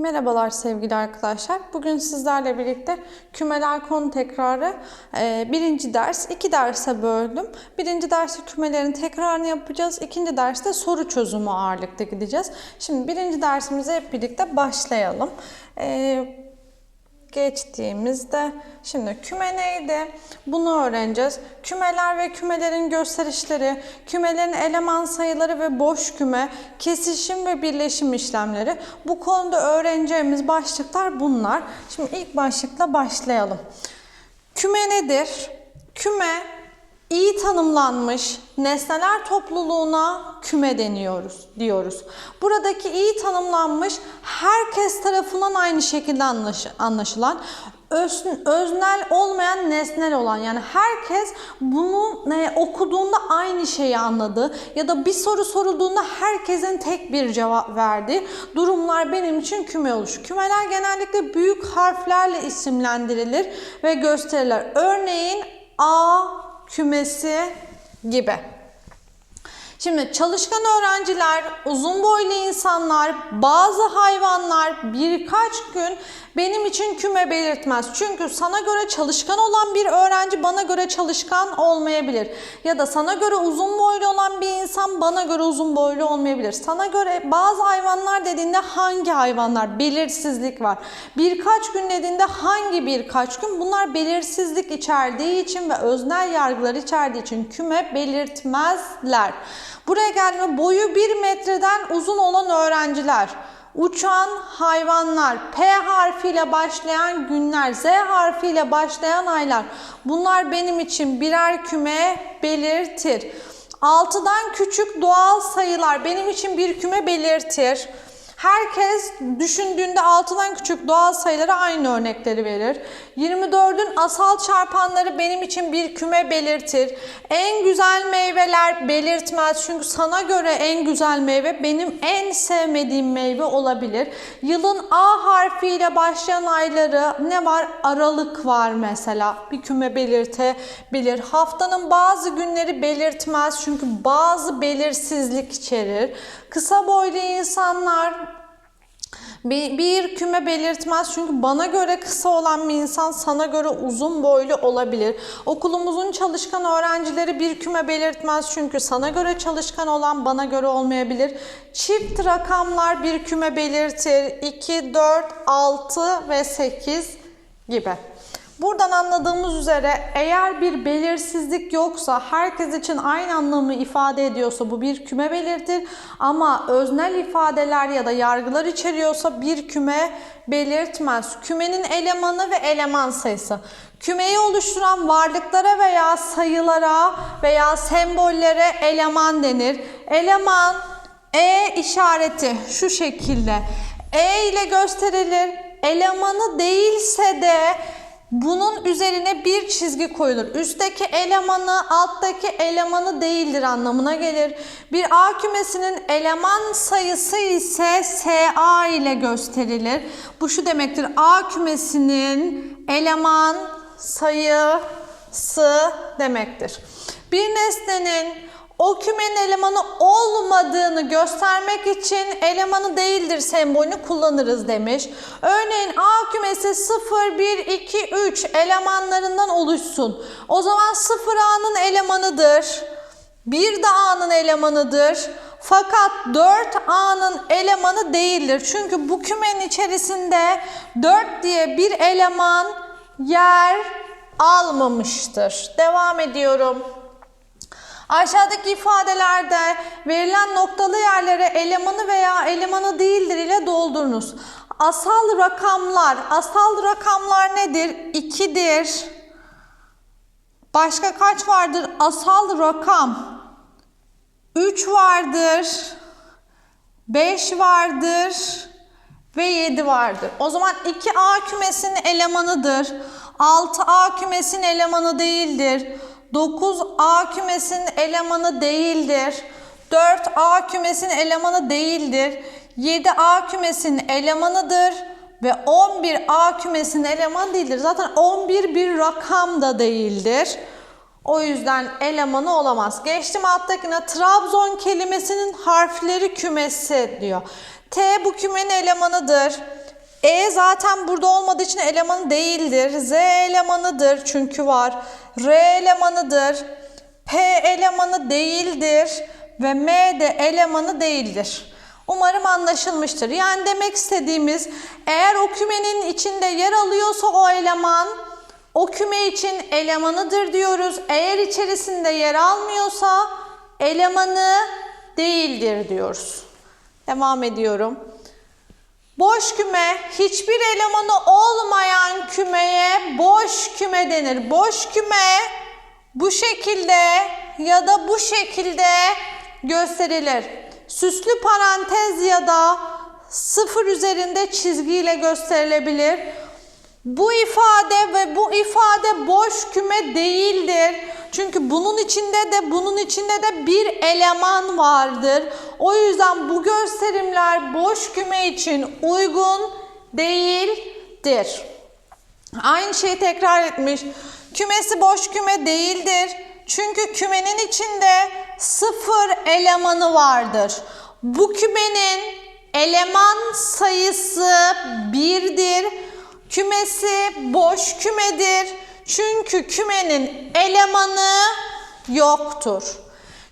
Merhabalar sevgili arkadaşlar. Bugün sizlerle birlikte kümeler konu tekrarı e, birinci ders iki derse böldüm. Birinci derste kümelerin tekrarını yapacağız. İkinci derste soru çözümü ağırlıkta gideceğiz. Şimdi birinci dersimize hep birlikte başlayalım. Geçtiğimizde şimdi küme neydi? Bunu öğreneceğiz. Kümeler ve kümelerin gösterişleri, kümelerin eleman sayıları ve boş küme, kesişim ve birleşim işlemleri. Bu konuda öğreneceğimiz başlıklar bunlar. Şimdi ilk başlıkla başlayalım. Küme nedir? Küme iyi tanımlanmış nesneler topluluğuna küme deniyoruz diyoruz. Buradaki iyi tanımlanmış herkes tarafından aynı şekilde anlaş, anlaşılan öz, öznel olmayan nesnel olan yani herkes bunu e, okuduğunda aynı şeyi anladı ya da bir soru sorulduğunda herkesin tek bir cevap verdiği durumlar benim için küme olur. Kümeler genellikle büyük harflerle isimlendirilir ve gösterilir. Örneğin A kümesi gibi. Şimdi çalışkan öğrenciler, uzun boylu insanlar, bazı hayvanlar birkaç gün benim için küme belirtmez. Çünkü sana göre çalışkan olan bir öğrenci bana göre çalışkan olmayabilir. Ya da sana göre uzun boylu olan bir insan bana göre uzun boylu olmayabilir. Sana göre bazı hayvanlar dediğinde hangi hayvanlar? Belirsizlik var. Birkaç gün dediğinde hangi birkaç gün? Bunlar belirsizlik içerdiği için ve öznel yargılar içerdiği için küme belirtmezler. Buraya geldiğimde boyu 1 metreden uzun olan öğrenciler, uçan hayvanlar, P harfiyle başlayan günler, Z harfiyle başlayan aylar. Bunlar benim için birer küme belirtir. 6'dan küçük doğal sayılar benim için bir küme belirtir. Herkes düşündüğünde 6'dan küçük doğal sayılara aynı örnekleri verir. 24'ün asal çarpanları benim için bir küme belirtir. En güzel meyveler belirtmez. Çünkü sana göre en güzel meyve benim en sevmediğim meyve olabilir. Yılın A harfiyle başlayan ayları ne var? Aralık var mesela. Bir küme belirtebilir. Haftanın bazı günleri belirtmez. Çünkü bazı belirsizlik içerir. Kısa boylu insanlar bir, bir küme belirtmez çünkü bana göre kısa olan bir insan sana göre uzun boylu olabilir. Okulumuzun çalışkan öğrencileri bir küme belirtmez çünkü sana göre çalışkan olan bana göre olmayabilir. Çift rakamlar bir küme belirtir. 2, 4, 6 ve 8 gibi. Buradan anladığımız üzere eğer bir belirsizlik yoksa herkes için aynı anlamı ifade ediyorsa bu bir küme belirtir ama öznel ifadeler ya da yargılar içeriyorsa bir küme belirtmez. Kümenin elemanı ve eleman sayısı. Kümeyi oluşturan varlıklara veya sayılara veya sembollere eleman denir. Eleman E işareti şu şekilde E ile gösterilir. Elemanı değilse de bunun üzerine bir çizgi koyulur. Üstteki elemanı alttaki elemanı değildir anlamına gelir. Bir A kümesinin eleman sayısı ise SA ile gösterilir. Bu şu demektir. A kümesinin eleman sayısı demektir. Bir nesnenin o kümenin elemanı olmadığını göstermek için elemanı değildir sembolünü kullanırız demiş. Örneğin A kümesi 0, 1, 2, 3 elemanlarından oluşsun. O zaman 0 A'nın elemanıdır. 1 de A'nın elemanıdır. Fakat 4 A'nın elemanı değildir. Çünkü bu kümenin içerisinde 4 diye bir eleman yer almamıştır. Devam ediyorum. Aşağıdaki ifadelerde verilen noktalı yerlere elemanı veya elemanı değildir ile doldurunuz. Asal rakamlar, asal rakamlar nedir? 2'dir. Başka kaç vardır? Asal rakam 3 vardır. 5 vardır ve 7 vardır. O zaman 2A kümesinin elemanıdır. 6A kümesinin elemanı değildir. 9A kümesinin elemanı değildir. 4A kümesinin elemanı değildir. 7A kümesinin elemanıdır ve 11A kümesinin elemanı değildir. Zaten 11 bir rakam da değildir. O yüzden elemanı olamaz. Geçtim alttakine Trabzon kelimesinin harfleri kümesi diyor. T bu kümenin elemanıdır. E zaten burada olmadığı için elemanı değildir. Z elemanıdır çünkü var. R elemanıdır. P elemanı değildir. Ve M de elemanı değildir. Umarım anlaşılmıştır. Yani demek istediğimiz eğer o kümenin içinde yer alıyorsa o eleman o küme için elemanıdır diyoruz. Eğer içerisinde yer almıyorsa elemanı değildir diyoruz. Devam ediyorum. Boş küme hiçbir elemanı olmayan kümeye boş küme denir. Boş küme bu şekilde ya da bu şekilde gösterilir. Süslü parantez ya da sıfır üzerinde çizgiyle gösterilebilir. Bu ifade ve bu ifade boş küme değildir. Çünkü bunun içinde de bunun içinde de bir eleman vardır. O yüzden bu gösterimler boş küme için uygun değildir. Aynı şeyi tekrar etmiş. Kümesi boş küme değildir. Çünkü kümenin içinde sıfır elemanı vardır. Bu kümenin eleman sayısı birdir. Kümesi boş kümedir. Çünkü kümenin elemanı yoktur.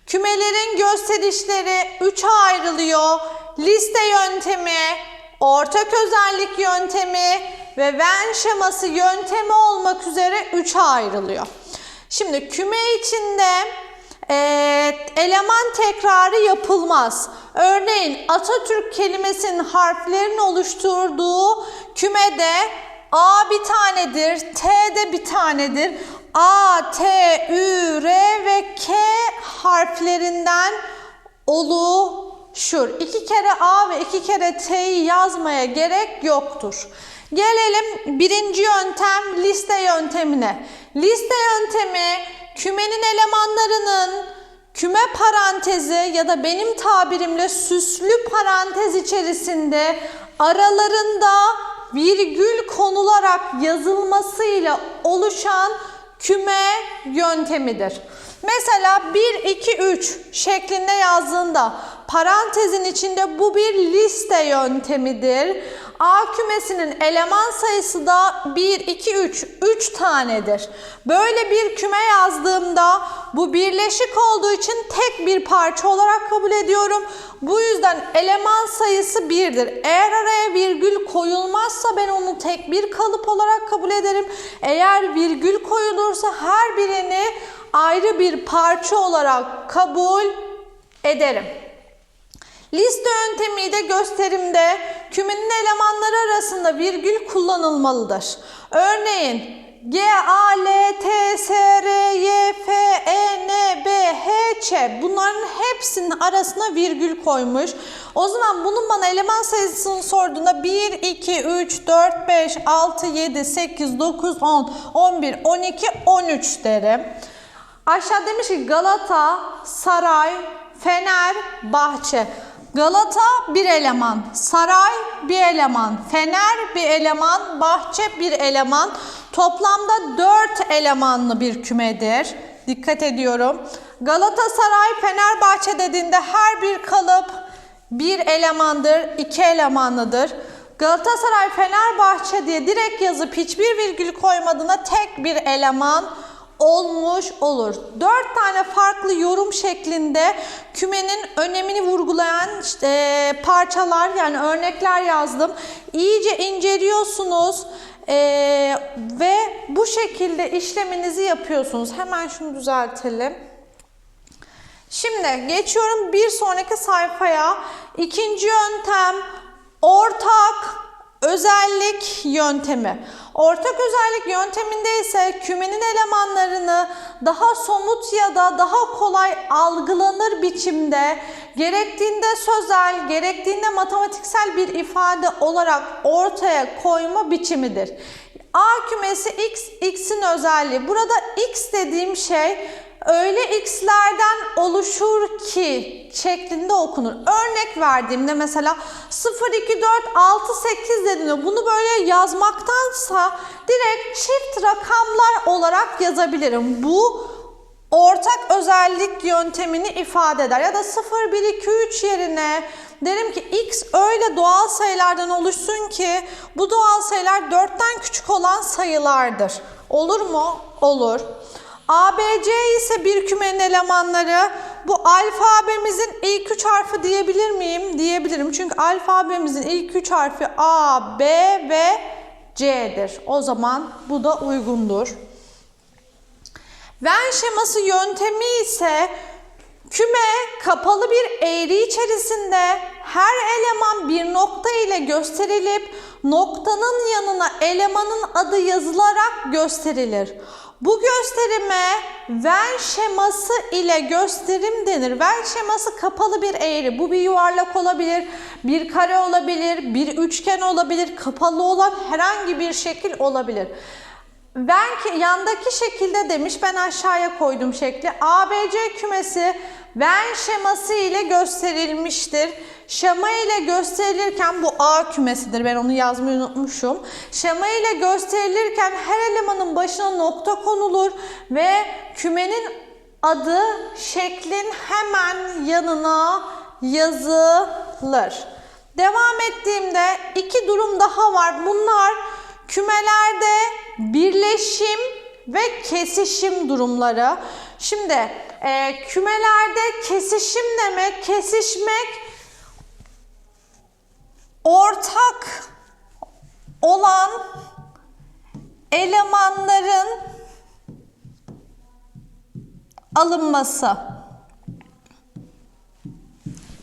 Kümelerin gösterişleri 3'e ayrılıyor. Liste yöntemi, ortak özellik yöntemi ve Venn şeması yöntemi olmak üzere 3'e ayrılıyor. Şimdi küme içinde e, eleman tekrarı yapılmaz. Örneğin Atatürk kelimesinin harflerin oluşturduğu kümede A bir tanedir, T de bir tanedir. A, T, Ü, R ve K harflerinden oluşur. İki kere A ve iki kere T'yi yazmaya gerek yoktur. Gelelim birinci yöntem liste yöntemine. Liste yöntemi kümenin elemanlarının küme parantezi ya da benim tabirimle süslü parantez içerisinde aralarında virgül konularak yazılmasıyla oluşan küme yöntemidir. Mesela 1, 2, 3 şeklinde yazdığında parantezin içinde bu bir liste yöntemidir. A kümesinin eleman sayısı da 1, 2, 3, 3 tanedir. Böyle bir küme yazdığımda bu birleşik olduğu için tek bir parça olarak kabul ediyorum. Bu yüzden eleman sayısı 1'dir. Eğer araya virgül koyulmazsa ben onu tek bir kalıp olarak kabul ederim. Eğer virgül koyulursa her birini ayrı bir parça olarak kabul ederim. Liste yöntemi de gösterimde kümenin elemanları arasında virgül kullanılmalıdır. Örneğin G, A, L, T, S, R, Y, F, E, N, B, H, Ç bunların hepsinin arasına virgül koymuş. O zaman bunun bana eleman sayısını sorduğunda 1, 2, 3, 4, 5, 6, 7, 8, 9, 10, 11, 12, 13 derim. Aşağı demiş ki Galata, Saray, Fener, Bahçe. Galata bir eleman, Saray bir eleman, Fener bir eleman, Bahçe bir eleman. Toplamda 4 elemanlı bir kümedir. Dikkat ediyorum. Galatasaray, Fenerbahçe dediğinde her bir kalıp bir elemandır, iki elemanlıdır. Galatasaray, Fenerbahçe diye direkt yazıp hiçbir virgül koymadığına tek bir eleman olmuş olur. Dört tane farklı yorum şeklinde kümenin önemini vurgulayan işte, parçalar yani örnekler yazdım. İyice inceliyorsunuz ee, ve bu şekilde işleminizi yapıyorsunuz. Hemen şunu düzeltelim. Şimdi geçiyorum bir sonraki sayfaya. İkinci yöntem ortak özellik yöntemi. Ortak özellik yönteminde ise kümenin elemanlarını daha somut ya da daha kolay algılanır biçimde gerektiğinde sözel, gerektiğinde matematiksel bir ifade olarak ortaya koyma biçimidir. A kümesi x, x'in özelliği. Burada x dediğim şey öyle x'lerden oluşur ki şeklinde okunur. Örnek verdiğimde mesela 0, 2, 4, 6, 8 dediğimde bunu böyle yazmaktansa direkt çift rakamlar olarak yazabilirim. Bu ortak özellik yöntemini ifade eder. Ya da 0, 1, 2, 3 yerine derim ki x öyle doğal sayılardan oluşsun ki bu doğal sayılar 4'ten küçük olan sayılardır. Olur mu? Olur. ABC ise bir kümenin elemanları. Bu alfabemizin ilk üç harfi diyebilir miyim? Diyebilirim. Çünkü alfabemizin ilk üç harfi A, B ve C'dir. O zaman bu da uygundur. Venn şeması yöntemi ise küme kapalı bir eğri içerisinde her eleman bir nokta ile gösterilip noktanın yanına elemanın adı yazılarak gösterilir. Bu gösterime Venn şeması ile gösterim denir. Venn şeması kapalı bir eğri. Bu bir yuvarlak olabilir, bir kare olabilir, bir üçgen olabilir, kapalı olan herhangi bir şekil olabilir. Ben yandaki şekilde demiş ben aşağıya koydum şekli. ABC kümesi Venn şeması ile gösterilmiştir. Şema ile gösterilirken bu A kümesidir. Ben onu yazmayı unutmuşum. Şema ile gösterilirken her elemanın başına nokta konulur ve kümenin adı şeklin hemen yanına yazılır. Devam ettiğimde iki durum daha var. Bunlar kümelerde birleşim ve kesişim durumları. Şimdi e, kümelerde kesişim demek, kesişmek ortak olan elemanların alınması.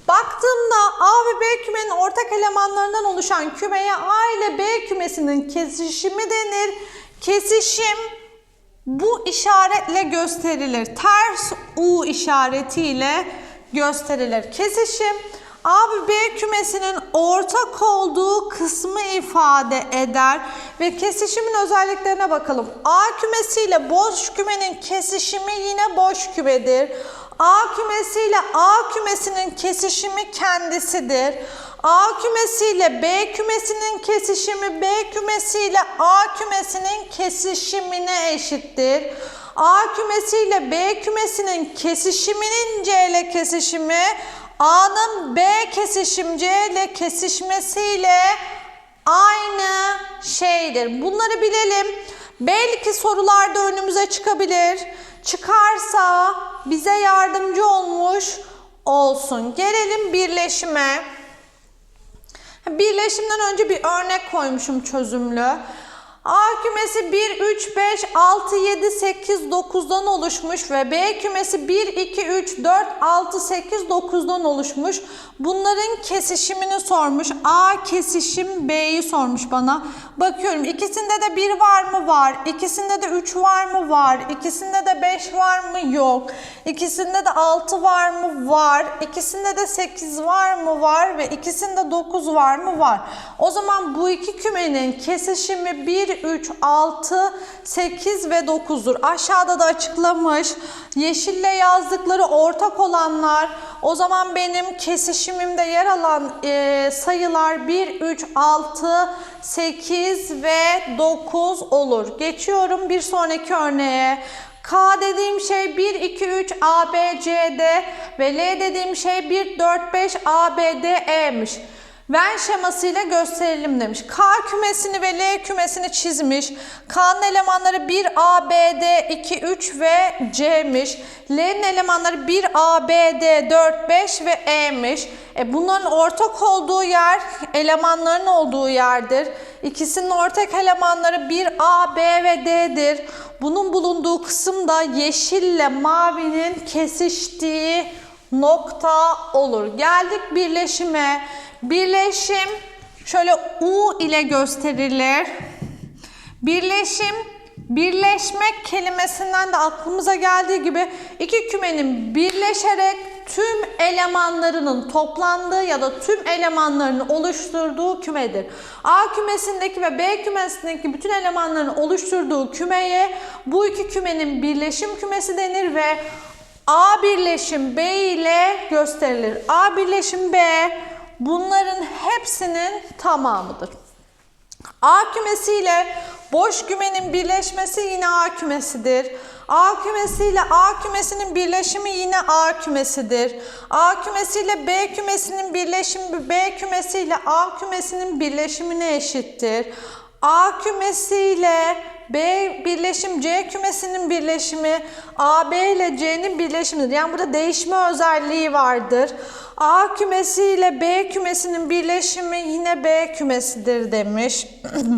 Baktığımda A ve B kümenin ortak elemanlarından oluşan kümeye A ile B kümesinin kesişimi denir. Kesişim bu işaretle gösterilir. Ters U işaretiyle gösterilir. Kesişim A ve B kümesinin ortak olduğu kısmı ifade eder ve kesişimin özelliklerine bakalım. A kümesiyle boş kümenin kesişimi yine boş kümedir. A kümesiyle A kümesinin kesişimi kendisidir. A kümesiyle B kümesinin kesişimi B kümesiyle A kümesinin kesişimine eşittir. A kümesiyle B kümesinin kesişiminin C ile kesişimi A'nın B kesişim C ile kesişmesiyle aynı şeydir. Bunları bilelim. Belki sorularda önümüze çıkabilir. Çıkarsa bize yardımcı olmuş olsun. Gelelim birleşime. Birleşimden önce bir örnek koymuşum çözümlü. A kümesi 1, 3, 5, 6, 7, 8, 9'dan oluşmuş ve B kümesi 1, 2, 3, 4, 6, 8, 9'dan oluşmuş. Bunların kesişimini sormuş. A kesişim B'yi sormuş bana. Bakıyorum ikisinde de 1 var mı? Var. İkisinde de 3 var mı? Var. İkisinde de 5 var mı? Yok. İkisinde de 6 var mı? Var. İkisinde de 8 var mı? Var. Ve ikisinde 9 var mı? Var. O zaman bu iki kümenin kesişimi 1, 3, 6, 8 ve 9'dur. Aşağıda da açıklamış. Yeşille yazdıkları ortak olanlar. O zaman benim kesişimimde yer alan e, sayılar 1, 3, 6, 8 ve 9 olur. Geçiyorum bir sonraki örneğe. K dediğim şey 1, 2, 3, A, B, C, D ve L dediğim şey 1, 4, 5, A, B, D, E'miş. Venn şemasıyla gösterelim demiş. K kümesini ve L kümesini çizmiş. K'nın elemanları 1 A, B, D, 2, 3 ve C'miş. L'nin elemanları 1 A, B, D, 4, 5 ve E'miş. E bunların ortak olduğu yer elemanların olduğu yerdir. İkisinin ortak elemanları 1 A, B ve D'dir. Bunun bulunduğu kısım da yeşille mavinin kesiştiği nokta olur. Geldik birleşime. Birleşim şöyle U ile gösterilir. Birleşim, birleşmek kelimesinden de aklımıza geldiği gibi iki kümenin birleşerek tüm elemanlarının toplandığı ya da tüm elemanlarını oluşturduğu kümedir. A kümesindeki ve B kümesindeki bütün elemanların oluşturduğu kümeye bu iki kümenin birleşim kümesi denir ve A birleşim B ile gösterilir. A birleşim B bunların hepsinin tamamıdır. A kümesi ile boş kümenin birleşmesi yine A kümesidir. A kümesiyle A kümesinin birleşimi yine A kümesidir. A kümesiyle B kümesinin birleşimi B kümesiyle A kümesinin birleşimine eşittir. A kümesiyle B birleşim C kümesinin birleşimi AB ile C'nin birleşimidir. Yani burada değişme özelliği vardır. A kümesi ile B kümesinin birleşimi yine B kümesidir demiş.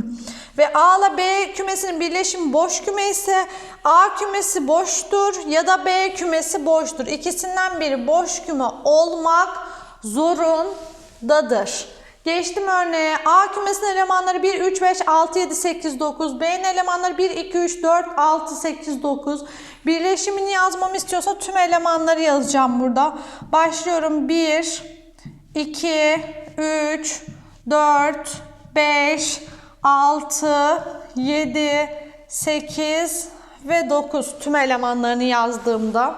Ve A ile B kümesinin birleşimi boş küme ise A kümesi boştur ya da B kümesi boştur. İkisinden biri boş küme olmak zorundadır. Geçtim örneğe. A kümesinin elemanları 1, 3, 5, 6, 7, 8, 9. B'nin elemanları 1, 2, 3, 4, 6, 8, 9. Birleşimini yazmamı istiyorsa tüm elemanları yazacağım burada. Başlıyorum. 1, 2, 3, 4, 5, 6, 7, 8 ve 9 tüm elemanlarını yazdığımda.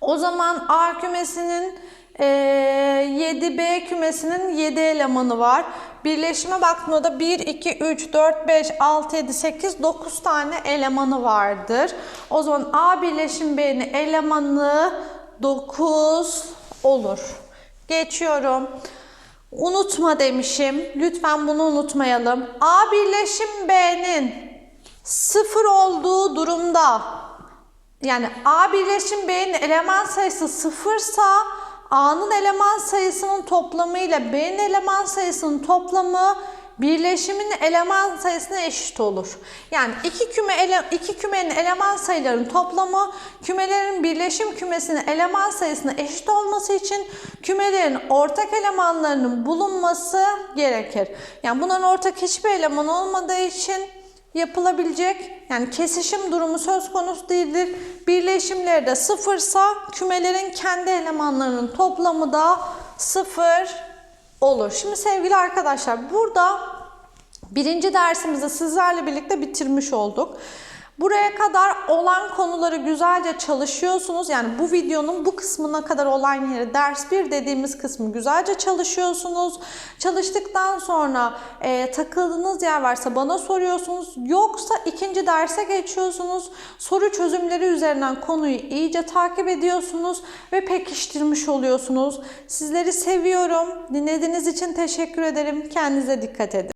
O zaman A kümesinin e, 7B kümesinin 7 elemanı var. Birleşime baktığımda da 1, 2, 3, 4, 5, 6, 7, 8, 9 tane elemanı vardır. O zaman A birleşim B'nin elemanı 9 olur. Geçiyorum. Unutma demişim. Lütfen bunu unutmayalım. A birleşim B'nin sıfır olduğu durumda yani A birleşim B'nin eleman sayısı sıfırsa A'nın eleman sayısının toplamı ile B'nin eleman sayısının toplamı birleşimin eleman sayısına eşit olur. Yani iki küme ele, iki kümenin eleman sayılarının toplamı kümelerin birleşim kümesinin eleman sayısına eşit olması için kümelerin ortak elemanlarının bulunması gerekir. Yani bunların ortak hiçbir eleman olmadığı için yapılabilecek yani kesişim durumu söz konusu değildir. Birleşimleri de sıfırsa kümelerin kendi elemanlarının toplamı da sıfır olur. Şimdi sevgili arkadaşlar burada birinci dersimizi sizlerle birlikte bitirmiş olduk. Buraya kadar olan konuları güzelce çalışıyorsunuz. Yani bu videonun bu kısmına kadar olan yeri ders 1 dediğimiz kısmı güzelce çalışıyorsunuz. Çalıştıktan sonra e, takıldığınız yer varsa bana soruyorsunuz. Yoksa ikinci derse geçiyorsunuz. Soru çözümleri üzerinden konuyu iyice takip ediyorsunuz ve pekiştirmiş oluyorsunuz. Sizleri seviyorum. Dinlediğiniz için teşekkür ederim. Kendinize dikkat edin.